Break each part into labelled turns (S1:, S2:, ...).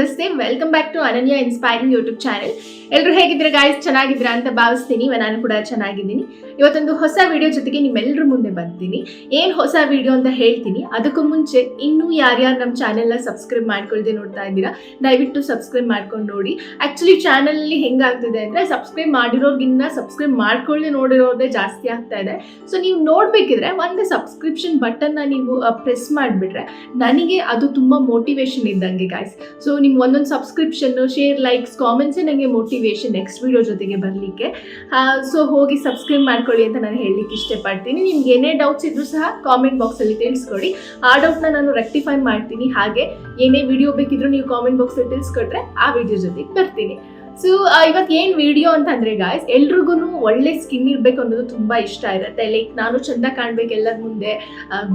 S1: Namaste, welcome back to Ananya Inspiring YouTube channel. ಎಲ್ಲರೂ ಹೇಗಿದ್ರೆ guys ಚೆನ್ನಾಗಿದ್ದೀರಾ ಅಂತ ಭಾವಿಸ್ತೀನಿ. ನಾನು ಕೂಡ ಚೆನ್ನಾಗಿದ್ದೀನಿ. ಇವತ್ತೊಂದು ಹೊಸ ವಿಡಿಯೋ ಜೊತೆಗೆ ನಿಮ್ಮೆಲ್ಲರ ಮುಂದೆ ಬಂದಿದ್ದೀನಿ. ಏನು ಹೊಸ ವಿಡಿಯೋ ಅಂತ ಹೇಳ್ತೀನಿ. ಅದಕ್ಕೂ ಮುಂಚೆ ಇನ್ನೂ ಯಾರ್ಯಾರು ನಮ್ಮ ಚಾನೆಲ್ನ ಸಬ್ಸ್ಕ್ರೈಬ್ ಮಾಡ್ಕೊಳ್ದೆ ನೋಡ್ತಾ ಇದ್ದೀರಾ, ದಯವಿಟ್ಟು ಸಬ್ಸ್ಕ್ರೈಬ್ ಮಾಡ್ಕೊಂಡು ನೋಡಿ. ಆ್ಯಕ್ಚುಲಿ ಚಾನಲಲ್ಲಿ ಹೆಂಗಾಗ್ತಿದೆ ಅಂದರೆ ಸಬ್ಸ್ಕ್ರೈಬ್ ಮಾಡಿರೋರ್ಗಿನ್ನ ಸಬ್ಸ್ಕ್ರೈಬ್ ಮಾಡ್ಕೊಳ್ಳದೆ ನೋಡಿರೋದೇ ಜಾಸ್ತಿ ಆಗ್ತಾ ಇದೆ. ಸೊ ನೀವು ನೋಡಬೇಕಿದ್ರೆ ಒಂದು ಸಬ್ಸ್ಕ್ರಿಪ್ಷನ್ ಬಟನ್ನ ನೀವು ಪ್ರೆಸ್ ಮಾಡಿಬಿಟ್ರೆ ನನಗೆ ಅದು ತುಂಬ ಮೋಟಿವೇಶನ್ ಇದ್ದಂಗೆ ಗಾಯ್ಸ್ ಸೊ ನಿಮ್ಗೆ ಒಂದೊಂದು ಸಬ್ಸ್ಕ್ರಿಪ್ಷನ್ನು ಶೇರ್ ಲೈಕ್ಸ್ ಕಾಮೆಂಟ್ಸೇ ನನಗೆ ಮೋಟಿವೇಶನ್ ನೆಕ್ಸ್ಟ್ ವಿಡಿಯೋ ಜೊತೆಗೆ ಬರಲಿಕ್ಕೆ. ಸೊ ಹೋಗಿ ಸಬ್ಸ್ಕ್ರೈಬ್ ಮಾಡ್ಕೊಳ್ಳಿ ಅಂತ ನಾನು ಹೇಳಲಿಕ್ಕೆ ಇಷ್ಟಪಡ್ತೀನಿ. ನಿಮ್ಗೆ ಏನೇ ಡೌಟ್ಸ್ ಇದ್ರೂ ಸಹ ಕಾಮೆಂಟ್ ಬಾಕ್ಸಲ್ಲಿ ತಿಳಿಸ್ಕೊಡಿ. ಆ ಡೌಟ್ನ ನಾನು ರೆಕ್ಟಿಫೈ ಮಾಡ್ತೀನಿ. ಹಾಗೆ ಏನೇ ವಿಡಿಯೋ ಬೇಕಿದ್ರೂ ನೀವು ಕಾಮೆಂಟ್ ಬಾಕ್ಸಲ್ಲಿ ತಿಳಿಸ್ಕೊಟ್ರೆ ಆ ವಿಡಿಯೋ ಜೊತೆಗೆ ಬರ್ತೀನಿ. ಸೊ ಇವತ್ತು ಏನು ವಿಡಿಯೋ ಅಂತಂದ್ರೆ ಗಾಯ್ಸ್ ಎಲ್ರಿಗೂ ಒಳ್ಳೆ ಸ್ಕಿನ್ ಇರಬೇಕು ಅನ್ನೋದು ತುಂಬ ಇಷ್ಟ ಇರುತ್ತೆ. ಲೈಕ್ ನಾನು ಚಂದ ಕಾಣ್ಬೇಕು ಎಲ್ಲರ ಮುಂದೆ.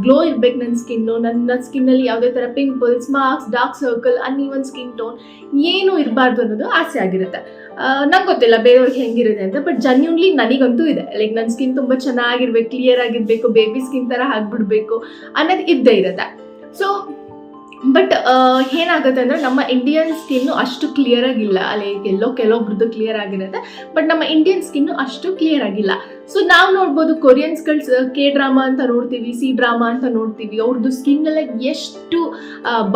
S1: ಗ್ಲೋ ಇರ್ಬೇಕು ನನ್ನ ಸ್ಕಿನ್ನು ನನ್ನ ಸ್ಕಿನ್ನಲ್ಲಿ ಯಾವುದೇ ಥರ ಪಿಂಪಲ್ಸ್ ಮಾರ್ಕ್ಸ್ ಡಾರ್ಕ್ ಸರ್ಕಲ್ ಅನ್ನೀವನ್ ಸ್ಕಿನ್ ಟೋನ್ ಏನು ಇರಬಾರ್ದು ಅನ್ನೋದು ಆಸೆ ಆಗಿರುತ್ತೆ. ನಂಗೆ ಗೊತ್ತಿಲ್ಲ ಬೇರೆಯವ್ರಿಗೆ ಹೆಂಗಿರುತ್ತೆ ಅಂತ ಬಟ್ ಜನ್ಯೂನ್ಲಿ ನನಗಂತೂ ಇದೆ. ಲೈಕ್ ನನ್ನ ಸ್ಕಿನ್ ತುಂಬ ಚೆನ್ನಾಗಿರ್ಬೇಕು ಕ್ಲಿಯರ್ ಆಗಿರ್ಬೇಕು ಬೇಬಿ ಸ್ಕಿನ್ ಥರ ಆಗಿಬಿಡ್ಬೇಕು ಅನ್ನೋದು ಇದ್ದೇ ಇರುತ್ತೆ. ಸೊ ಬಟ್ ಏನಾಗುತ್ತೆ ಅಂದರೆ ನಮ್ಮ ಇಂಡಿಯನ್ ಸ್ಕಿನ್ನು ಅಷ್ಟು ಕ್ಲಿಯರ್ ಆಗಿಲ್ಲ. ಅಲ್ಲಿ ಎಲ್ಲೋ ಕೆಲವೊಬ್ರದ್ದು ಕ್ಲಿಯರ್ ಆಗಿರುತ್ತೆ. ಬಟ್ ನಮ್ಮ ಇಂಡಿಯನ್ ಸ್ಕಿನ್ನು ಅಷ್ಟು ಕ್ಲಿಯರ್ ಆಗಿಲ್ಲ. ಸೊ ನಾವು ನೋಡ್ಬೋದು ಕೊರಿಯನ್ಸ್ಗಳು ಕೆ ಡ್ರಾಮಾ ಅಂತ ನೋಡ್ತೀವಿ ಸಿ ಡ್ರಾಮಾ ಅಂತ ನೋಡ್ತೀವಿ. ಅವ್ರದ್ದು ಸ್ಕಿನ್ನೆಲ್ಲ ಎಷ್ಟು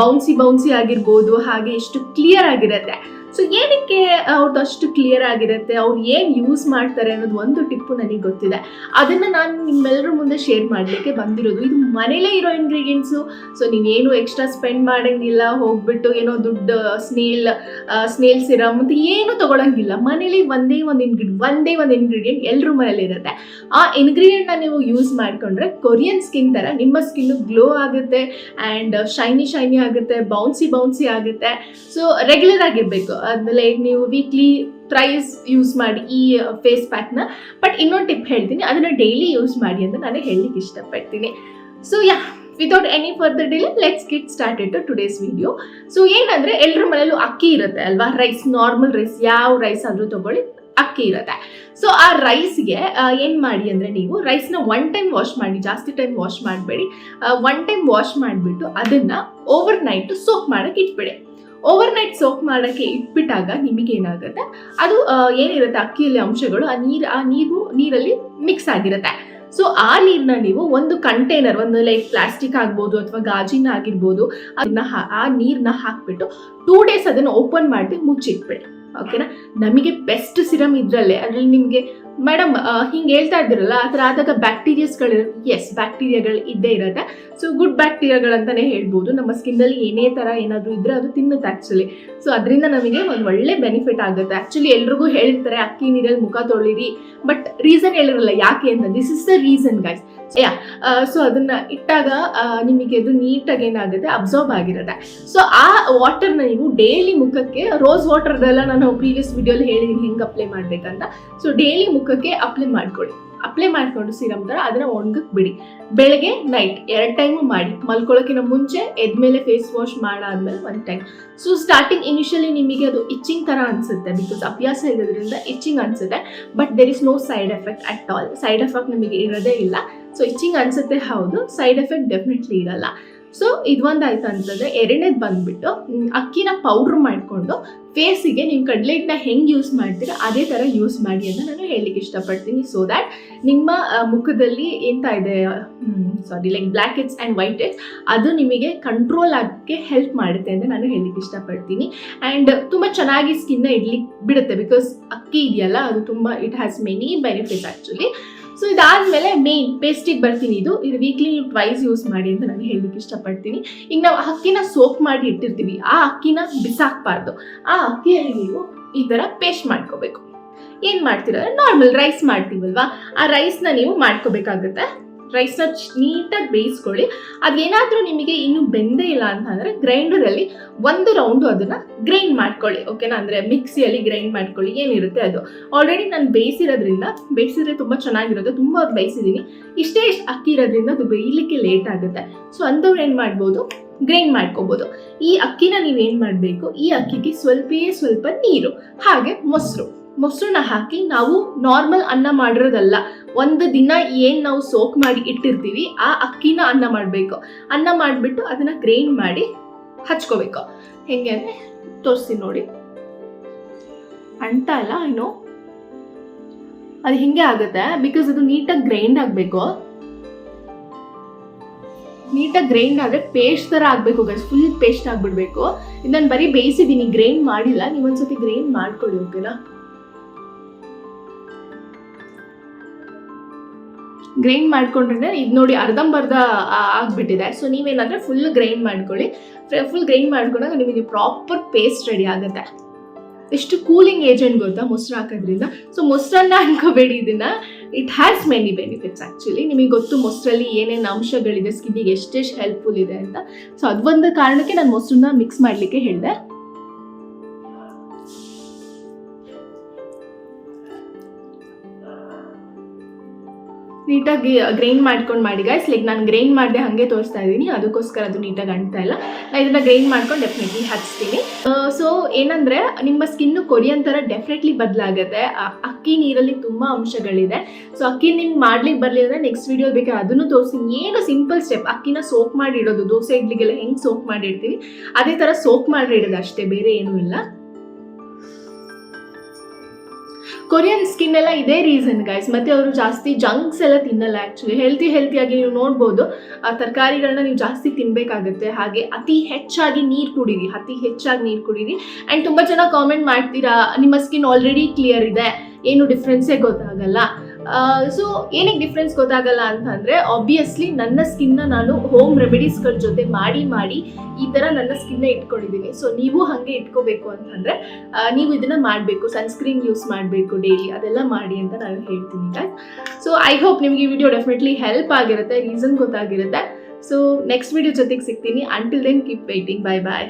S1: ಬೌನ್ಸಿ ಬೌನ್ಸಿ ಆಗಿರ್ಬೋದು, ಹಾಗೆ ಎಷ್ಟು ಕ್ಲಿಯರ್ ಆಗಿರುತ್ತೆ. ಸೊ ಏನಕ್ಕೆ ಅವ್ರದ್ದು ಅಷ್ಟು ಕ್ಲಿಯರ್ ಆಗಿರುತ್ತೆ? ಅವ್ರು ಏನು ಯೂಸ್ ಮಾಡ್ತಾರೆ ಅನ್ನೋದು ಒಂದು ಟಿಪ್ಪು ನನಗೆ ಗೊತ್ತಿದೆ. ಅದನ್ನು ನಾನು ನಿಮ್ಮೆಲ್ಲರ ಮುಂದೆ ಶೇರ್ ಮಾಡಲಿಕ್ಕೆ ಬಂದಿರೋದು. ಇದು ಮನೇಲೇ ಇರೋ ಇಂಗ್ರೀಡಿಯೆಂಟ್ಸು ಸೊ ನೀವೇನು ಎಕ್ಸ್ಟ್ರಾ ಸ್ಪೆಂಡ್ ಮಾಡೋಂಗಿಲ್ಲ, ಹೋಗ್ಬಿಟ್ಟು ಏನೋ ದುಡ್ಡು ಸ್ನೇಲ್ ಸ್ನೇಲ್ ಸಿರಮ್ ಅಂತ ಏನು ತೊಗೊಳಂಗಿಲ್ಲ. ಮನೇಲಿ ಒಂದೇ ಒಂದು ಇನ್ಗ್ರೀಡ್ ಒಂದೇ ಒಂದು ಇಂಗ್ರೀಡಿಯೆಂಟ್ ಎಲ್ಲರೂ ಮನೇಲಿ ಇರುತ್ತೆ. ಆ ಇಂಗ್ರೀಡಿಯೆಂಟ್ನ ನೀವು ಯೂಸ್ ಮಾಡಿಕೊಂಡ್ರೆ ಕೊರಿಯನ್ ಸ್ಕಿನ್ ಥರ ನಿಮ್ಮ ಸ್ಕಿನ್ನು ಗ್ಲೋ ಆಗುತ್ತೆ ಆ್ಯಂಡ್ ಶೈನಿ ಶೈನಿ ಆಗುತ್ತೆ ಬೌನ್ಸಿ ಬೌನ್ಸಿ ಆಗುತ್ತೆ. ಸೊ ರೆಗ್ಯುಲರ್ ಆಗಿರಬೇಕು. ಆದಮೇಲೆ ನೀವು ವೀಕ್ಲಿ ಪ್ರೈಸ್ ಯೂಸ್ ಮಾಡಿ ಈ ಫೇಸ್ ಪ್ಯಾಕ್ನ ಬಟ್ ಇನ್ನೊಂದು ಟಿಪ್ ಹೇಳ್ತೀನಿ, ಅದನ್ನು ಡೈಲಿ ಯೂಸ್ ಮಾಡಿ ಅಂತ ನಾನು ಹೇಳಲಿಕ್ಕೆ ಇಷ್ಟಪಡ್ತೀನಿ. So yeah without any further delay let's get started to today's video so ಏನಂದರೆ ಎಲ್ಲರ ಮನೇಲೂ ಅಕ್ಕಿ ಇರುತ್ತೆ ಅಲ್ವಾ? ರೈಸ್ ನಾರ್ಮಲ್ ರೈಸ್ ಯಾವ ರೈಸ್ ಆದರೂ ತಗೊಳ್ಳಿ, ಅಕ್ಕಿ ಇರುತ್ತೆ. ಸೊ ಆ ರೈಸ್ಗೆ ಏನು ಮಾಡಿ ಅಂದರೆ ನೀವು ರೈಸ್ನ ಒನ್ ಟೈಮ್ ವಾಶ್ ಮಾಡಿ, ಜಾಸ್ತಿ ಟೈಮ್ ವಾಶ್ ಮಾಡಬೇಡಿ. ಒನ್ ಟೈಮ್ ವಾಶ್ ಮಾಡಿಬಿಟ್ಟು ಅದನ್ನು ಓವರ್ ನೈಟ್ ಸೋಕ್ ಮಾಡೋಕ್ಕೆ ಇಟ್ಬಿಡಿ. ಓವರ್ ನೈಟ್ ಸೋಕ್ ಮಾಡೋಕ್ಕೆ ಇಟ್ಬಿಟ್ಟಾಗ ನಿಮಗೇನಾಗುತ್ತೆ? ಅದು ಆ, ಏನಿರುತ್ತೆ ಅಕ್ಕಿಯಲ್ಲಿ ಅಂಶಗಳು ಆ ನೀರು ಆ ನೀರು ನೀರಲ್ಲಿ ಮಿಕ್ಸ್ ಆಗಿರುತ್ತೆ. ಸೊ ಆ ನೀರನ್ನ ನೀವು ಒಂದು ಕಂಟೈನರ್ ಒಂದು ಲೈಕ್ ಪ್ಲಾಸ್ಟಿಕ್ ಆಗ್ಬೋದು ಅಥವಾ ಗಾಜಿನ ಆಗಿರ್ಬೋದು ಅದನ್ನ ಆ ನೀರನ್ನ ಹಾಕ್ಬಿಟ್ಟು ಟೂ ಡೇಸ್ ಅದನ್ನು ಓಪನ್ ಮಾಡಿ ಮುಚ್ಚಿಟ್ಬಿಟ್ಟು ಓಕೆನಾ ನಮಗೆ ಬೆಸ್ಟ್ ಸಿರಮ್ ಇದರಲ್ಲೇ ಅದರಲ್ಲಿ ನಿಮಗೆ ಮೇಡಮ್ ಹಿಂಗೆ ಹೇಳ್ತಾ ಇದ್ದೀರಲ್ಲ, ಆ ಥರ ಆದಾಗ ಬ್ಯಾಕ್ಟೀರಿಯಸ್ಗಳು ಎಸ್ ಬ್ಯಾಕ್ಟೀರಿಯಾಗಳು ಇದ್ದೇ ಇರುತ್ತೆ. ಸೊ ಗುಡ್ ಬ್ಯಾಕ್ಟೀರಿಯಾಗಳಂತಲೇ ಹೇಳ್ಬೋದು. ನಮ್ಮ ಸ್ಕಿನ್ನಲ್ಲಿ ಏನೇ ಥರ ಏನಾದರೂ ಇದ್ದರೆ ಅದು ತಿನ್ನುತ್ತೆ ಆ್ಯಕ್ಚುಲಿ ಸೊ ಅದರಿಂದ ನಮಗೆ ಒಂದು ಒಳ್ಳೆ ಬೆನಿಫಿಟ್ ಆಗುತ್ತೆ. ಆ್ಯಕ್ಚುಲಿ ಎಲ್ರಿಗೂ ಹೇಳ್ತಾರೆ, ಅಕ್ಕಿ ನೀರಲ್ಲಿ ಮುಖ ತೊಳಿರಿ ಬಟ್ ರೀಸನ್ ಹೇಳಿರಲ್ಲ, ಯಾಕೆ ಅಂತ. This is the reason guys yeah so ಅದನ್ನ ಇಟ್ಟಾಗ ನಿಮಗೆ ಅದು ನೀಟಾಗಿ ಏನಾಗುತ್ತೆ? ಅಬ್ಸರ್ವ್ ಆಗಿರುತ್ತೆ. ಸೊ ಆ ವಾಟರ್ನ ನೀವು ಡೈಲಿ ಮುಖಕ್ಕೆ ರೋಸ್ ವಾಟರ್ದೆಲ್ಲ ನಾನು ಪ್ರೀವಿಯಸ್ ವಿಡಿಯೋಲಿ ಹೇಳಿದ್ದೀನಿ ಹೆಂಗೆ ಅಪ್ಲೈ ಮಾಡ್ಬೇಕಂತ. ಸೊ ಡೈಲಿ ಮುಖಕ್ಕೆ ಅಪ್ಲೈ ಮಾಡ್ಕೊಳ್ಳಿ. ಅಪ್ಲೈ ಮಾಡಿಕೊಂಡು ಸಿರಮ್ ಥರ ಅದನ್ನ ಒಣಗಕ್ಕೆ ಬಿಡಿ. ಬೆಳಗ್ಗೆ ನೈಟ್ ಎರಡು ಟೈಮು ಮಾಡಿ. ಮಲ್ಕೊಳ್ಳೋಕ್ಕಿಂತ ಮುಂಚೆ ಎದ್ಮೇಲೆ ಫೇಸ್ ವಾಶ್ ಮಾಡಾದ್ಮೇಲೆ ಒಂದು ಟೈಮ್ ಸೊ ಸ್ಟಾರ್ಟಿಂಗ್ ಇನಿಷಿಯಲಿ ನಿಮಗೆ ಅದು ಇಚ್ಚಿಂಗ್ ಥರ ಅನಿಸುತ್ತೆ ಬಿಕಾಸ್ ಅಭ್ಯಾಸ ಇರೋದ್ರಿಂದ ಇಚ್ಚಿಂಗ್ ಅನಿಸುತ್ತೆ. But there is no side effect at all side effect ನಿಮಗೆ ಇರೋದೇ ಇಲ್ಲ. ಸೊ ಇಚ್ಚಿಂಗ್ ಅನಿಸುತ್ತೆ ಹೌದು. ಸೈಡ್ ಎಫೆಕ್ಟ್ ಡೆಫಿನೆಟ್ಲಿ ಇರಲ್ಲ. ಸೊ ಇದೊಂದು ಆಯ್ತು ಅಂತಂದರೆ ಎರಡನೇದು ಬಂದ್ಬಿಟ್ಟು ಅಕ್ಕಿನ ಪೌಡ್ರ್ ಮಾಡಿಕೊಂಡು ಫೇಸಿಗೆ ನೀವು ಕಡಲೆ ಹಿಟ್ಟನ್ನ ಹೆಂಗೆ ಯೂಸ್ ಮಾಡ್ತೀರಾ ಅದೇ ಥರ ಯೂಸ್ ಮಾಡಿ ಅಂತ ನಾನು ಹೇಳಲಿಕ್ಕೆ ಇಷ್ಟಪಡ್ತೀನಿ. ಸೊ ದ್ಯಾಟ್ ನಿಮ್ಮ ಮುಖದಲ್ಲಿ ಎಂತ ಇದೆ sorry like blackheads and whiteheads ಅದು ನಿಮಗೆ ಕಂಟ್ರೋಲ್ ಆಗೋಕ್ಕೆ ಹೆಲ್ಪ್ ಮಾಡುತ್ತೆ ಅಂತ ನಾನು ಹೇಳಲಿಕ್ಕೆ ಇಷ್ಟಪಡ್ತೀನಿ. ಆ್ಯಂಡ್ ತುಂಬ ಚೆನ್ನಾಗಿ ಸ್ಕಿನ್ನ ಇಡ್ಲಿಕ್ಕೆ ಬಿಡುತ್ತೆ ಬಿಕಾಸ್ ಅಕ್ಕಿ ಇದೆಯಲ್ಲ, ಅದು ತುಂಬ it has many benefits actually so ಇದಾದಮೇಲೆ ಮೇನ್ ಪೇಸ್ಟಿಗೆ ಬರ್ತೀನಿ ಇದು. ಇದು ವೀಕ್ಲಿ ಟ್ವೈಸ್ ಯೂಸ್ ಮಾಡಿ ಅಂತ ನಾನು ಹೇಳಲಿಕ್ಕೆ ಇಷ್ಟಪಡ್ತೀನಿ. ಈಗ ನಾವು ಅಕ್ಕಿನ ಸೋಪ್ ಮಾಡಿ ಇಟ್ಟಿರ್ತೀವಿ. ಆ ಅಕ್ಕಿನ ಬಿಸಾಕಬಾರ್ದು. ಆ ಅಕ್ಕಿಯಲ್ಲಿ ನೀವು ಈ ಥರ ಪೇಸ್ಟ್ ಮಾಡ್ಕೋಬೇಕು. ಏನು ಮಾಡ್ತೀರ ನಾರ್ಮಲ್ ರೈಸ್ ಮಾಡ್ತೀವಲ್ವಾ? ಆ ರೈಸ್ನ ನೀವು ಮಾಡ್ಕೋಬೇಕಾಗುತ್ತೆ. ರೈಸ್ನ ನೀಟಾಗಿ ಬೇಯಿಸ್ಕೊಳ್ಳಿ. ಅದೇನಾದರೂ ನಿಮಗೆ ಇನ್ನೂ ಬೆಂದೇ ಇಲ್ಲ ಅಂತ ಅಂದರೆ ಗ್ರೈಂಡರಲ್ಲಿ ಒಂದು ರೌಂಡು ಅದನ್ನು ಗ್ರೈಂಡ್ ಮಾಡ್ಕೊಳ್ಳಿ. ಓಕೆನಾ ಅಂದರೆ ಮಿಕ್ಸಿಯಲ್ಲಿ ಗ್ರೈಂಡ್ ಮಾಡ್ಕೊಳ್ಳಿ. ಏನಿರುತ್ತೆ ಅದು? ಆಲ್ರೆಡಿ ನಾನು ಬೇಯಿಸಿರೋದ್ರಿಂದ, ಬೇಯಿಸಿದ್ರೆ ತುಂಬ ಚೆನ್ನಾಗಿರುತ್ತೆ. ತುಂಬ ಬೇಯಿಸಿದ್ದೀನಿ. ಇಷ್ಟೇ ಇಷ್ಟು ಅಕ್ಕಿ ಇರೋದ್ರಿಂದ ಅದು ಬೇಯಲಿಕ್ಕೆ ಲೇಟ್ ಆಗುತ್ತೆ. ಸೊ ಅಂಥವ್ರು ಏನು ಮಾಡ್ಬೋದು? ಗ್ರೈಂಡ್ ಮಾಡ್ಕೋಬೋದು. ಈ ಅಕ್ಕಿನ ನೀವೇನು ಮಾಡಬೇಕು? ಈ ಅಕ್ಕಿಗೆ ಸ್ವಲ್ಪೇ ಸ್ವಲ್ಪ ನೀರು, ಹಾಗೆ ಮೊಸರು. ಮೊಸರನ್ನ ಹಾಕಿ ನಾವು ನಾರ್ಮಲ್ ಅನ್ನ ಮಾಡಿರೋದಲ್ಲ. ಒಂದು ದಿನ ಏನು ನಾವು ಸೋಕ್ ಮಾಡಿ ಇಟ್ಟಿರ್ತೀವಿ, ಆ ಅಕ್ಕಿನ ಅನ್ನ ಮಾಡಬೇಕು. ಅನ್ನ ಮಾಡಿಬಿಟ್ಟು ಅದನ್ನು ಗ್ರೈಂಡ್ ಮಾಡಿ ಹಚ್ಕೋಬೇಕು. ಹೆಂಗೆ ಅಂದರೆ ತೋರಿಸ್ತೀನಿ ನೋಡಿ. ಅಂಟ ಅಲ್ಲ ಏನು ಅದು ಹಿಂಗೆ ಆಗುತ್ತೆ ಬಿಕಾಸ್ ಅದು ನೀಟಾಗಿ ಗ್ರೈಂಡ್ ಆಗಬೇಕು. ನೀಟಾಗಿ ಗ್ರೈಂಡ್ ಆದರೆ ಪೇಸ್ಟ್ ಥರ ಆಗಬೇಕು ಗೈಸ್ ಫುಲ್ ಪೇಸ್ಟ್ ಆಗಿಬಿಡ್ಬೇಕು. ನಾನು ಬರೀ ಬೇಯಿಸಿದ್ದೀನಿ ಗ್ರೈಂಡ್ ಮಾಡಿಲ್ಲ, ನೀವೊಂದ್ಸತಿ ಗ್ರೈಂಡ್ ಮಾಡ್ಕೊಳ್ಳಿ ಓಕೆನಾ ಗ್ರೈಂಡ್ ಮಾಡ್ಕೊಂಡ್ರೆ ಇದು ನೋಡಿ ಅರ್ಧಂಬರ್ಧ ಆಗಿಬಿಟ್ಟಿದೆ. ಸೊ ನೀವೇನಾದರೆ ಫುಲ್ ಗ್ರೈಂಡ್ ಮಾಡ್ಕೊಳ್ಳಿ. ಫುಲ್ ಗ್ರೈಂಡ್ ಮಾಡ್ಕೊಂಡಾಗ ನಿಮಗೆ ಪ್ರಾಪರ್ ಪೇಸ್ಟ್ ರೆಡಿ ಆಗುತ್ತೆ. ಎಷ್ಟು ಕೂಲಿಂಗ್ ಏಜೆಂಟ್ ಗೊತ್ತಾ ಮೊಸರು ಹಾಕೋದ್ರಿಂದ? ಸೊ ಮೊಸರನ್ನ ಅನ್ಕೋಬೇಡಿ ಇದನ್ನ. It has many benefits actually ನಿಮಗೆ ಗೊತ್ತು ಮೊಸರಲ್ಲಿ ಏನೇನು ಅಂಶಗಳಿದೆ ಸ್ಕಿನ್ನಿಗೆ ಎಷ್ಟೆಷ್ಟು ಹೆಲ್ಪ್ಫುಲ್ ಇದೆ ಅಂತ. ಸೊ ಅದೊಂದು ಕಾರಣಕ್ಕೆ ನಾನು ಮೊಸರನ್ನ ಮಿಕ್ಸ್ ಮಾಡಲಿಕ್ಕೆ ಹೇಳಿದೆ. ನೀಟಾಗಿ ಗ್ರೈಂಡ್ ಮಾಡ್ಕೊಂಡು ಮಾಡಿ ಗೈಸ್ ಲೈಕ್ ನಾನು ಗ್ರೈಂಡ್ ಮಾಡಿದೆ ಹಾಗೆ ತೋರಿಸ್ತಾ ಇದ್ದೀನಿ ಅದಕ್ಕೋಸ್ಕರ ಅದು ನೀಟಾಗಿ ಅಂಟ್ತಾ ಇಲ್ಲ. ನಾನು ಇದನ್ನ ಗ್ರೈಂಡ್ ಮಾಡ್ಕೊಂಡು ಡೆಫಿನೆಟ್ಲಿ ಹಚ್ತೀನಿ. ಸೊ ಏನಂದ್ರೆ, ನಿಮ್ಮ ಸ್ಕಿನ್ ಕೊರಿಯನ್ ಥರ ಡೆಫಿನೆಟ್ಲಿ ಬದಲಾಗುತ್ತೆ. ಅಕ್ಕಿ ನೀರಲ್ಲಿ ತುಂಬ ಅಂಶಗಳಿದೆ. ಸೊ ಅಕ್ಕಿ ನಿಮ್ಗೆ ಮಾಡ್ಲಿಕ್ಕೆ ಬರಲಿ ಅಂದರೆ ನೆಕ್ಸ್ಟ್ ವಿಡಿಯೋ ಬೇಕಾದ್ರೆ ಅದನ್ನು ತೋರಿಸ್ತೀನಿ. ಏನು ಸಿಂಪಲ್ ಸ್ಟೆಪ್ ಅಕ್ಕಿನ ಸೋಕ್ ಮಾಡಿ ಇಡೋದು. ದೋಸೆ ಇಡ್ಲಿಗೆಲ್ಲ ಹೆಂಗೆ ಸೋಕ್ ಮಾಡಿ ಇಡ್ತೀವಿ? ಅದೇ ಥರ ಸೋಕ್ ಮಾಡಿ ಇಡೋದು ಅಷ್ಟೇ. ಬೇರೆ ಏನೂ ಇಲ್ಲ. ಕೊರಿಯನ್ ಸ್ಕಿನ್ ಎಲ್ಲ ಇದೇ ರೀಸನ್ ಗೈಸ್ ಮತ್ತೆ ಅವರು ಜಾಸ್ತಿ ಜಂಕ್ಸ್ ಎಲ್ಲ ತಿನ್ನಲ್ಲ ಆ್ಯಕ್ಚುಲಿ ಹೆಲ್ತಿ ಹೆಲ್ತಿಯಾಗಿ ನೀವು ನೋಡ್ಬೋದು. ಆ ತರಕಾರಿಗಳನ್ನ ನೀವು ಜಾಸ್ತಿ ತಿನ್ನಬೇಕಾಗುತ್ತೆ ಹಾಗೆ ಅತಿ ಹೆಚ್ಚಾಗಿ ನೀರು ಕುಡೀರಿ. ಅತಿ ಹೆಚ್ಚಾಗಿ ನೀರು ಕುಡೀರಿ. ಆ್ಯಂಡ್ ತುಂಬ ಜನ ಕಾಮೆಂಟ್ ಮಾಡ್ತೀರಾ, ನಿಮ್ಮ ಸ್ಕಿನ್ ಆಲ್ರೆಡಿ ಕ್ಲಿಯರ್ ಇದೆ. ಏನು ಡಿಫ್ರೆನ್ಸೇ ಗೊತ್ತಾಗಲ್ಲ. ಸೊ ಏನಕ್ಕೆ ಡಿಫ್ರೆನ್ಸ್ ಗೊತ್ತಾಗಲ್ಲ ಅಂತಂದರೆ ಆಬ್ವಿಯಸ್ಲಿ ನನ್ನ ಸ್ಕಿನ್ನ ನಾನು ಹೋಮ್ ರೆಮಿಡೀಸ್ಗಳ ಜೊತೆ ಮಾಡಿ ಮಾಡಿ ಈ ಥರ ನನ್ನ ಸ್ಕಿನ್ನ ಇಟ್ಕೊಂಡಿದ್ದೀನಿ. ಸೊ ನೀವು ಹಾಗೆ ಇಟ್ಕೋಬೇಕು ಅಂತಂದರೆ ನೀವು ಇದನ್ನು ಮಾಡಬೇಕು. ಸನ್ಸ್ಕ್ರೀನ್ ಯೂಸ್ ಮಾಡಬೇಕು ಡೈಲಿ ಅದೆಲ್ಲ ಮಾಡಿ ಅಂತ ನಾನು ಹೇಳ್ತೀನಿ ಗಾಯ್ಸ್ ಸೊ ಐ ಹೋಪ್ ನಿಮಗೆ ಈ ವಿಡಿಯೋ ಡೆಫಿನೆಟ್ಲಿ ಹೆಲ್ಪ್ ಆಗಿರುತ್ತೆ ರೀಸನ್ ಗೊತ್ತಾಗಿರುತ್ತೆ. ಸೊ ನೆಕ್ಸ್ಟ್ ವಿಡಿಯೋ ಜೊತೆಗೆ ಸಿಗ್ತೀನಿ. Until then keep waiting bye bye